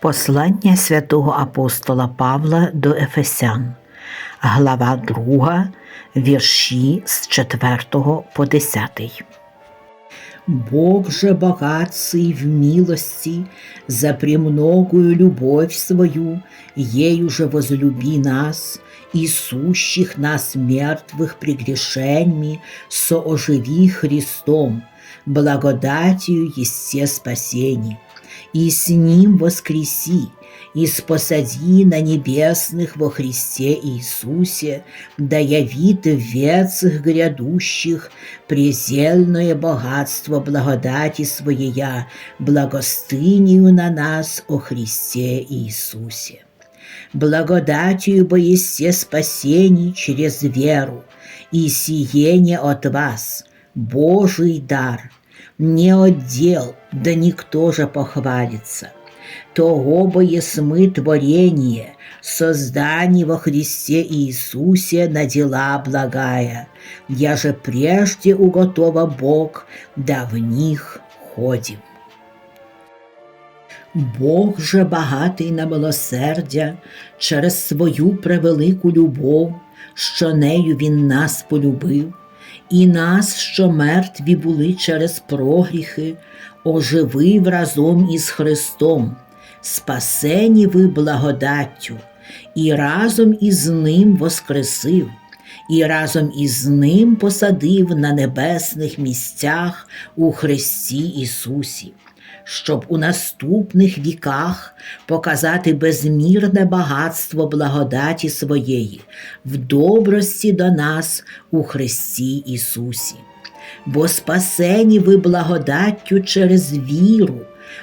Послання святого апостола Павла до Ефесян, глава 2, вірші з 4 по 10. Бог же богатый в милости, за премногую любовь свою, ею же возлюби нас, и сущих нас мертвых прегрешеньми, сооживи Христом, благодатью есте спасение, и с Ним воскреси, и спосади на небесных во Христе Иисусе, да явит в вецах грядущих презельное богатство благодати Своея, благостынию на нас о Христе Иисусе. Благодатью бо есте спасений через веру, и сиение от вас, Божий дар, не отдел, да никто же похвалится. Того есмы творение, создание во Христе Иисусе на дела благая, я же прежде уготова Бог, да в них ходим. Бог же багатий на милосердя через свою превелику любов, що нею Він нас полюбив, і нас, що мертві були через прогріхи, оживив разом із Христом, спасені ви благодаттю, і разом із Ним воскресив, і разом із Ним посадив на небесних місцях у Христі Ісусі щоб у наступних віках показати безмірне багатство благодаті своєї в добрості до нас у Христі Ісусі. Бо спасені ви благодаттю через віру,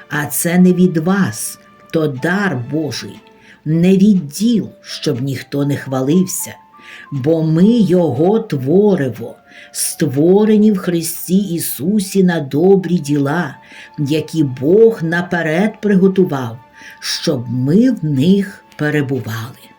а це не від вас, то дар Божий, не від діл, щоб ніхто не хвалився бо ми Його твориво, створені в Христі Ісусі на добрі діла, які Бог наперед приготував, щоб ми в них перебували.